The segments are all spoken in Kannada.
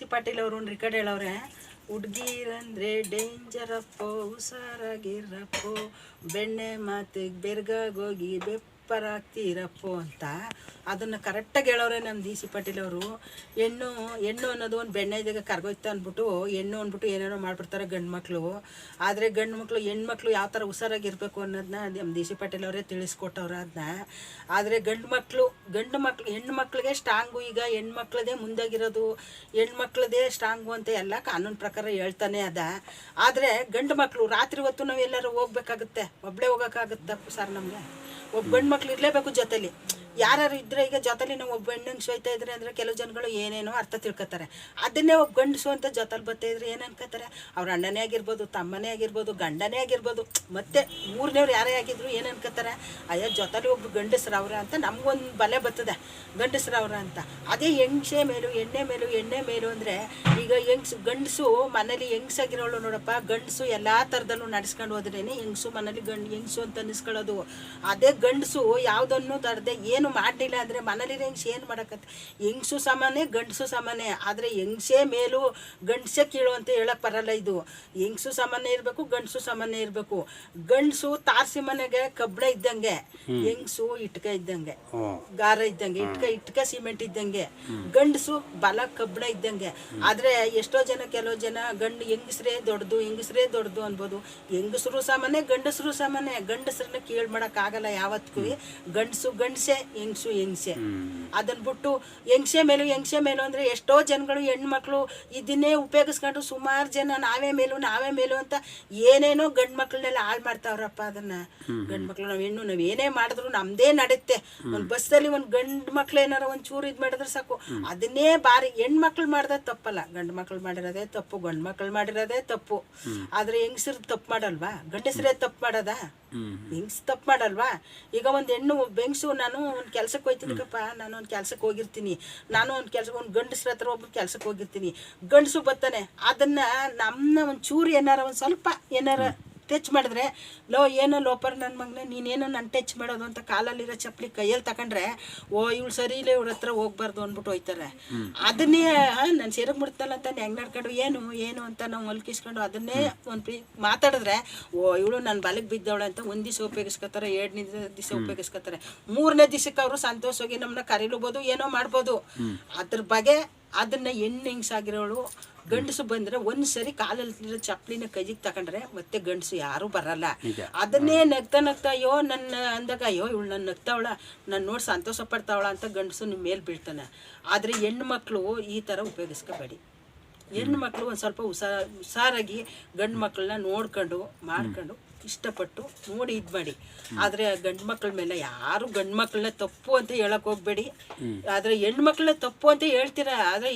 ಸಿ ಪಾಟೀಲ್ ಅವರು ಒಂದು ರಿಕಾರ್ಡ್ ಹೇಳವ್ರೆ ಹುಡ್ಗೀರಂದ್ರೆ ಡೇಂಜರಪ್ಪೋ ಹುಷಾರಾಗಿರಪ್ಪೋ ಬೆಣ್ಣೆ ಮಾತಿಗೆ ಬೆರ್ಗಾಗೋಗಿ ಬೆಪ್ಪರಾಗ್ತೀರಪ್ಪೋ ಅಂತ. ಅದನ್ನು ಕರೆಕ್ಟಾಗಿ ಹೇಳೋರೆ ನಮ್ಮ ಡಿ ಸಿ ಪಾಟೀಲ್ ಅವರು. ಹೆಣ್ಣು ಹೆಣ್ಣು ಅನ್ನೋದು ಒಂದು ಬೆಣ್ಣೆ ಇದಾಗ ಕರ್ಗೋಯ್ತು ಅಂದ್ಬಿಟ್ಟು, ಹೆಣ್ಣು ಅಂದ್ಬಿಟ್ಟು ಏನೇನೋ ಮಾಡ್ಬಿಡ್ತಾರೆ ಗಂಡು ಮಕ್ಕಳು ಆದರೆ ಗಂಡು ಮಕ್ಕಳು ಹೆಣ್ಮಕ್ಳು ಯಾವ ಥರ ಹುಷಾರಾಗಿರ್ಬೇಕು ಅನ್ನೋದನ್ನ ನಮ್ಮ ಡಿ ಸಿ ಪಾಟೀಲ್ ಅವರೇ ತಿಳಿಸ್ಕೊಟ್ಟವ್ರು ಅದನ್ನ ಆದರೆ ಗಂಡು ಮಕ್ಕಳು ಗಂಡು ಮಕ್ಳು ಹೆಣ್ಣು ಮಕ್ಳಿಗೆ ಸ್ಟ್ರಾಂಗು ಈಗ ಹೆಣ್ಮಕ್ಳದೇ ಮುಂದಾಗಿರೋದು. ಹೆಣ್ಮಕ್ಳದೇ ಸ್ಟ್ರಾಂಗು ಅಂತ ಎಲ್ಲ ಕಾನೂನು ಪ್ರಕಾರ ಹೇಳ್ತಾನೆ ಅದ. ಆದರೆ ಗಂಡು ಮಕ್ಕಳು ರಾತ್ರಿ ಹೊತ್ತು ನಾವು ಎಲ್ಲರೂ ಹೋಗ್ಬೇಕಾಗುತ್ತೆ. ಒಬ್ಬಳೇ ಹೋಗೋಕ್ಕಾಗುತ್ತೆ ಸರ್ ನಮಗೆ? ಒಬ್ಬ ಗಂಡು ಮಕ್ಳು ಇರಲೇಬೇಕು ಜೊತೆಲಿ. ಯಾರು ಇದ್ರೆ ಈಗ ಜೊತೆಲಿ ನಾವು ಒಬ್ಬ ಹೆಣ್ಣಂಗೆ ಸೋಯ್ತಾ ಇದ್ರೆ ಅಂದರೆ ಕೆಲವು ಜನಗಳು ಏನೇನೋ ಅರ್ಥ ತಿಳ್ಕೊತಾರೆ. ಅದನ್ನೇ ಒಬ್ಬ ಗಂಡಸು ಅಂತ ಜೊತೆಲಿ ಬರ್ತಾ ಇದ್ರೆ ಏನು ಅನ್ಕೋತಾರೆ? ಅವ್ರ ಅಣ್ಣನೇ ಆಗಿರ್ಬೋದು, ತಮ್ಮನೇ ಆಗಿರ್ಬೋದು, ಗಂಡನೇ ಆಗಿರ್ಬೋದು. ಮತ್ತೆ ಮೂರನೇವ್ರು ಯಾರೇ ಆಗಿದ್ರು ಏನು ಅನ್ಕೋತಾರೆ? ಅಯ್ಯೋ, ಜೊತೆಲಿ ಒಬ್ಬ ಗಂಡಸ್ರವ್ರ ಅಂತ ನಮಗೊಂದು ಬಲೆ ಬರ್ತದೆ. ಗಂಡಸ್ರವ್ರ ಅಂತ. ಅದೇ ಹೆಂಗ್ಸೆ ಮೇಲು ಎಣ್ಣೆ ಮೇಲು ಎಣ್ಣೆ ಮೇಲು ಅಂದರೆ ಈಗ ಹೆಂಗ್ಸು, ಗಂಡಸು ಮನೇಲಿ ಹೆಂಗ್ಸಾಗಿರೋಳು ನೋಡಪ್ಪ, ಗಂಡಸು ಎಲ್ಲ ಥರದಲ್ಲೂ ನಡೆಸ್ಕೊಂಡು ಹೋದ್ರೇನೆ ಹೆಂಗ್ಸು ಮನೇಲಿ ಗಂಡು, ಹೆಂಗ್ಸು ಅಂತ ಅನ್ನಿಸ್ಕೊಳ್ಳೋದು. ಅದೇ ಗಂಡಸು ಯಾವುದನ್ನು ತರದೆ ಏನು ಮಾಡಲಿಲ್ಲ ಅಂದರೆ ಮನೇಲಿರೋ ಹೆಂಗ್ಸು ಏನು ಮಾಡಕತ್ತೆ? ಹೆಂಗ್ಸು ಸಮಾನೆ ಗಂಡಸು ಸಮಾನೆ ಆದರೆ ಹೆಂಗ್ಸೇ ಮೇಲು ಗಂಡಸೇ ಕೀಳು ಅಂತ ಹೇಳಕ್ ಬರಲ್ಲ ಇದು. ಹೆಂಗ್ಸು ಸಮಾನೆ ಇರಬೇಕು ಗಂಡಸು ಸಮಾನೆ ಇರಬೇಕು. ಗಂಡಸು ತಾರಸಿ ಮನೆಗೆ ಕಬ್ಬಣ ಇದ್ದಂಗೆ ಹೆಂಗ್ಸು ಇಟ್ಕ ಇದ್ದಂಗೆ ಗಾರ ಇದ್ದಂಗೆ ಇಟ್ಕ ಇಟ್ಕ ಸಿಮೆಂಟ್ ಇದ್ದಂಗೆ ಗಂಡಸು ಬಲ ಕಬ್ಬಣ ಇದ್ದಂಗೆ. ಆದ್ರೆ ಎಷ್ಟೋ ಜನ ಕೆಲವು ಜನ ಗಂಡು ಹೆಂಗಸ್ರೇ ದೊಡ್ಡದು ಹೆಂಗಸ್ರೇ ದೊಡ್ಡದು ಅನ್ಬೋದು. ಹೆಂಗಸರು ಸಾಮಾನ್ಯ ಗಂಡಸರು ಸಾಮಾನ್ಯ. ಗಂಡಸ್ರನ್ನ ಕೇಳ್ ಮಾಡಕ್ ಆಗಲ್ಲ ಯಾವತ್ತಿಗೂ ಗಂಡಸು ಗಂಡಸೆ ಹೆಂಗ್ಸು ಹೆಂಗ್ಸೆ. ಅದನ್ನ ಬಿಟ್ಟು ಹೆಂಗ್ಸೆ ಮೇಲು ಹೆಂಗ್ಸೆ ಮೇಲು ಅಂದ್ರೆ ಎಷ್ಟೋ ಜನಗಳು ಹೆಣ್ಮಕ್ಳು ಇದನ್ನೇ ಉಪಯೋಗಿಸ್ಕೊಂಡು ಸುಮಾರು ಜನ ನಾವೇ ಮೇಲೂ ನಾವೇ ಮೇಲು ಅಂತ ಏನೇನೋ ಗಂಡು ಮಕ್ಳನ್ನೆಲ್ಲ ಹಾಳು ಮಾಡ್ತಾವ್ರಪ್ಪ ಅದನ್ನ. ಗಂಡು ಮಕ್ಳು ನಾವು ಹೆಣ್ಣು ನಾವು ಏನೇ ಮಾಡಿದ್ರು ನಮ್ದೇ ನಡೆಯುತ್ತೆ ಒಂದು ಬಸ್ಸಲ್ಲಿ ಒಂದು ಗಂಡು ಮಕ್ಳು ಏನಾರ ಒಂದು ಚೂರು ಇದು ಮಾಡಿದ್ರೆ ಸಾಕು. ಅದನ್ನೇ ಬಾರಿ ಹೆಣ್ಮಕ್ಳು ಮಾಡ್ದೆ ತಪ್ಪಲ್ಲ. ಗಂಡು ಮಕ್ಳು ಮಾಡಿರೋದೇ ತಪ್ಪು ಗಂಡು ಮಕ್ಳು ಮಾಡಿರೋದೇ ತಪ್ಪು. ಆದ್ರೆ ಹೆಂಗಸರು ತಪ್ಪು ಮಾಡಲ್ವಾ? ಗಂಡಸರೇ ತಪ್ಪು ಮಾಡೋದಾ? ಹೆಂಗ್ಸ್ ತಪ್ಪು ಮಾಡಲ್ವಾ? ಈಗ ಒಂದು ಹೆಣ್ಣು ಬೆಂಗ್ಸು ನಾನು ಒಂದು ಕೆಲ್ಸಕ್ಕೆ ಹೋಯ್ತೀನಿಕಪ್ಪ ನಾನು ಒಂದು ಕೆಲ್ಸಕ್ಕೆ ಹೋಗಿರ್ತೀನಿ. ನಾನು ಒಂದು ಕೆಲಸ ಒಂದು ಗಂಡಸ್ರ ಹತ್ರ ಒಬ್ರು ಕೆಲ್ಸಕ್ಕೆ ಹೋಗಿರ್ತೀನಿ. ಗಂಡಸು ಬರ್ತಾನೆ. ಅದನ್ನ ನಮ್ಮ ಒಂದು ಚೂರು ಏನಾರ ಒಂದು ಸ್ವಲ್ಪ ಏನಾರ ಟಚ್ ಮಾಡಿದ್ರೆ ಲೋ ಏನೋ ಲೋಪರ್ ನನ್ನ ಮಗನೇ ನೀನೇನೋ ನಾನು ಟಚ್ ಮಾಡೋದು ಅಂತ ಕಾಲಲ್ಲಿರೋ ಚಪ್ಪಲಿ ಕೈಯಲ್ಲಿ ತಗೊಂಡ್ರೆ ಓ ಇವಳು ಸರಿ ಇಲ್ಲ ಇವ್ರ ಹತ್ರ ಹೋಗ್ಬಾರ್ದು ಅಂದ್ಬಿಟ್ಟು ಹೋಯ್ತಾರೆ. ಅದನ್ನೇ ನಾನು ಸೇರಕ್ಕೆ ಮುಡ್ತಲ್ಲ ಅಂತ ಹೆಂಗ್ ನಡ್ಕೊಂಡು ಏನು ಏನು ಅಂತ ನಾವು ಮಲ್ಕಿಸ್ಕೊಂಡು ಅದನ್ನೇ ಒಂದು ಪ್ರೀ ಮಾತಾಡಿದ್ರೆ ಓ ಇವಳು ನನ್ನ ಬಲಕ್ಕೆ ಬಿದ್ದವಳೆ ಅಂತ ಒಂದು ದಿವಸ ಉಪಯೋಗಿಸ್ಕೊತಾರೆ ಎರಡನೇ ದಿವಸ ಉಪಯೋಗಿಸ್ಕೊತಾರೆ. ಮೂರನೇ ದಿವಸಕ್ಕೆ ಅವರು ಸಂತೋಷವಾಗಿ ನಮ್ಮನ್ನ ಕರೀಲೂಬೋದು ಏನೋ ಮಾಡ್ಬೋದು. ಅದ್ರ ಬಗ್ಗೆ ಅದನ್ನ ಹೆಣ್ಣು ಹೆಂಗ್ಸಾಗಿರೋಳು ಗಂಡಸು ಬಂದ್ರೆ ಒಂದ್ಸರಿ ಸರಿ ಕಾಲಲ್ಲಿ ಚಪ್ಪಲಿನ ಕೈಜಿಗೆ ತಕೊಂಡ್ರೆ ಮತ್ತೆ ಗಂಡಸು ಯಾರು ಬರಲ್ಲ. ಅದನ್ನೇ ನಗ್ತಾ ನಗ್ತಾ ಅಯ್ಯೋ ನನ್ನ ಅಂದಾಗ ಅಯ್ಯೋ ಇವಳು ನನ್ನ ನಗ್ತಾವಳ ನಾನು ನೋಡಿ ಸಂತೋಷ ಪಡ್ತಾವಳ ಅಂತ ಗಂಡಸು ನಿಮ್ಮ ಮೇಲೆ ಬೀಳ್ತಾನೆ. ಆದ್ರೆ ಹೆಣ್ಣು ಮಕ್ಕಳು ಈ ಥರ ಉಪಯೋಗಿಸ್ಕೋಬೇಡಿ. ಹೆಣ್ಣು ಮಕ್ಕಳು ಒಂದು ಸ್ವಲ್ಪ ಹುಷಾರ್ ಹುಷಾರಾಗಿ ಗಂಡು ಮಕ್ಕಳನ್ನ ನೋಡ್ಕೊಂಡು ಮಾಡ್ಕೊಂಡು ಇಷ್ಟಪಟ್ಟು ನೋಡಿ ಇದು ಮಾಡಿ. ಆದರೆ ಗಂಡು ಮಕ್ಕಳ ಮೇಲೆ ಯಾರು ಗಂಡು ಮಕ್ಕಳನ್ನ ತಪ್ಪು ಅಂತ ಹೇಳಕ್ ಹೋಗ್ಬೇಡಿ. ಆದರೆ ಹೆಣ್ಮಕ್ಳನ್ನ ತಪ್ಪು ಅಂತ ಹೇಳ್ತೀರ ಆದರೆ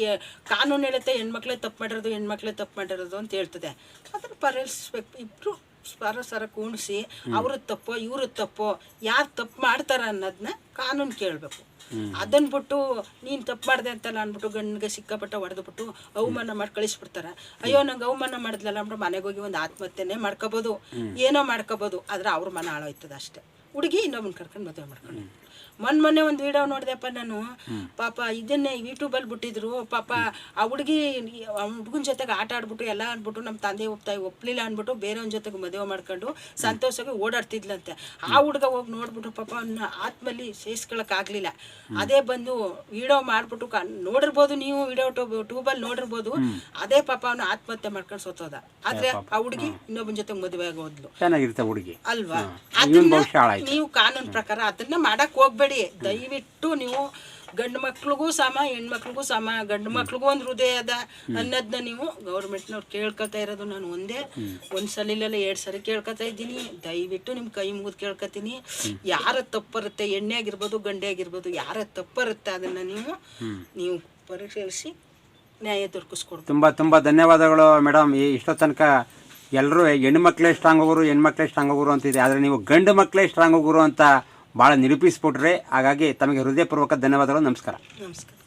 ಕಾನೂನು ಹೇಳುತ್ತೆ ಹೆಣ್ಮಕ್ಳೇ ತಪ್ಪು ಮಾಡಿರೋದು ಹೆಣ್ಮಕ್ಳೇ ತಪ್ಪು ಮಾಡಿರೋದು ಅಂತ ಹೇಳ್ತದೆ. ಅದನ್ನು ಪರಿಹರಿಸ್ಬೇಕು ಇಬ್ಬರು ಸ್ವರ ಸರ ಕೂಣಿಸಿ ಅವ್ರ ತಪ್ಪೋ ಇವ್ರ ತಪ್ಪೋ ಯಾರು ತಪ್ಪು ಮಾಡ್ತಾರ ಅನ್ನೋದನ್ನ ಕಾನೂನು ಕೇಳಬೇಕು. ಅದನ್ನ ಬಿಟ್ಟು ನೀನು ತಪ್ಪು ಮಾಡಿದೆ ಅಂತಲ್ಲ ಅಂದ್ಬಿಟ್ಟು ಗಂಡಿಗೆ ಸಿಕ್ಕಾಪಟ್ಟ ಹೊಡೆದ್ಬಿಟ್ಟು ಅವಮಾನ ಮಾಡಿ ಕಳಿಸ್ಬಿಡ್ತಾರೆ. ಅಯ್ಯೋ ನಂಗೆ ಅವಮಾನ ಮಾಡಿದ್ಲಲ್ಲ ಅಂದ್ಬಿಟ್ಟು ಮನೆಗೆ ಹೋಗಿ ಒಂದು ಆತ್ಮಹತ್ಯೆನೇ ಮಾಡ್ಕೋಬೋದು. ಏನೋ ಮಾಡ್ಕೋಬೋದು. ಆದ್ರೆ ಅವ್ರ ಮನ ಹಾಳೋಯ್ತದ ಅಷ್ಟೇ ಹುಡುಗಿ ಇನ್ನೊಬ್ಬನ ಕರ್ಕೊಂಡು ಮದುವೆ ಮಾಡ್ಕೊಂಡು. ಮೊನ್ನೆ ಮೊನ್ನೆ ಒಂದು ವಿಡಿಯೋ ನೋಡಿದೆಪ್ಪ ನಾನು. ಪಾಪ ಇದನ್ನೇ ಯೂಟ್ಯೂಬಲ್ಲಿ ಬಿಟ್ಟಿದ್ರು. ಪಾಪ ಆ ಹುಡುಗಿ ಹುಡುಗನ ಜೊತೆಗೆ ಆಟ ಆಡ್ಬಿಟ್ಟು ಎಲ್ಲ ಅಂದ್ಬಿಟ್ಟು ನಮ್ಮ ತಂದೆ ಒಪ್ತಾಯಿ ಒಪ್ಲಿಲ್ಲ ಅಂದ್ಬಿಟ್ಟು ಬೇರೆಯವ್ನ ಜೊತೆಗೆ ಮದುವೆ ಮಾಡ್ಕೊಂಡು ಸಂತೋಷವಾಗಿ ಓಡಾಡ್ತಿದ್ಲಂತೆ. ಆ ಹುಡುಗ ಹೋಗಿ ನೋಡ್ಬಿಟ್ಟು ಪಾಪ ಅವನ್ನ ಆತ್ಮಲ್ಲಿ ಸೇರಿಸ್ಕೊಳಕ್ಕಾಗಲಿಲ್ಲ ಅದೇ ಬಂದು ವಿಡಿಯೋ ಮಾಡ್ಬಿಟ್ಟು ನೋಡಿರ್ಬೋದು ನೀವು ವಿಡಿಯೋ ಟ್ಯೂಬಲ್ಲಿ ನೋಡಿರ್ಬೋದು. ಅದೇ ಪಾಪ ಅವನ ಆತ್ಮಹತ್ಯೆ ಮಾಡ್ಕೊಂಡು ಸೋತೋದ ಆದ್ರೆ ಆ ಹುಡುಗಿ ಇನ್ನೊಬ್ಬನ ಜೊತೆಗೆ ಮದುವೆ ಆಗೋದ್ಲು ಹೋದ್ಲು. ಚೆನ್ನಾಗಿರುತ್ತೆ ಹುಡುಗಿ. ಅಲ್ವಾ? ಅದನ್ನ ನೀವು ಕಾನೂನು ಪ್ರಕಾರ ಅದನ್ನ ಮಾಡಕ್ ಹೋಗ್ಬೇಡಿ. ದಯವಿಟ್ಟು ನೀವು ಗಂಡು ಮಕ್ಳಿಗೂ ಸಮ, ಹೆಣ್ಮಕ್ಳಿಗೂ ಸಮ, ಗಂಡು ಮಕ್ಳಿಗೂ ಒಂದು ಹೃದಯ ಅದ ಅನ್ನೋದನ್ನ ನೀವು ಗೌರ್ಮೆಂಟ್ನವ್ರು ಕೇಳ್ಕೊತಾ ಇರೋದು ನಾನು ಒಂದೇ. ಒಂದ್ ಸಲಿಲೆಲ್ಲ ಎರಡು ಸಲ ಕೇಳ್ಕೊತಾ ಇದ್ದೀನಿ. ದಯವಿಟ್ಟು ನಿಮ್ಮ ಕೈ ಮುಗಿದು ಕೇಳ್ಕೊತೀನಿ. ಯಾರ ತಪ್ಪರುತ್ತೆ ಎಣ್ಣೆ ಆಗಿರ್ಬೋದು ಗಂಡೆ ಆಗಿರ್ಬೋದು ಯಾರ ತಪ್ಪರುತ್ತೆ ಅದನ್ನ ನೀವು ನೀವು ಪರಿಶೀಲಿಸಿ ನ್ಯಾಯ ದೊರಕಿಸ್ಕೊಡ್ಬೇಕು. ತುಂಬ ತುಂಬ ಧನ್ಯವಾದಗಳು ಮೇಡಮ್. ಇಷ್ಟೋ ತನಕ ಎಲ್ಲರೂ ಹೆಣ್ಮಕ್ಳೇ ಸ್ಟ್ರಾಂಗ್ ಹೋಗೋರು ಹೆಣ್ಮಕ್ಳೇ ಸ್ಟ್ರಾಂಗ್ ಹೋಗೋರು ಅಂತಿದೆ. ಆದರೆ ನೀವು ಗಂಡು ಮಕ್ಕಳೇ ಸ್ಟ್ರಾಂಗ್ ಹೋಗೋರು ಅಂತ ಭಾಳ ನಿರೂಪಿಸ್ಬಿಟ್ರೆ ಹಾಗಾಗಿ ತಮಗೆ ಹೃದಯಪೂರ್ವಕ ಧನ್ಯವಾದಗಳು ನಮಸ್ಕಾರ. ನಮಸ್ಕಾರ.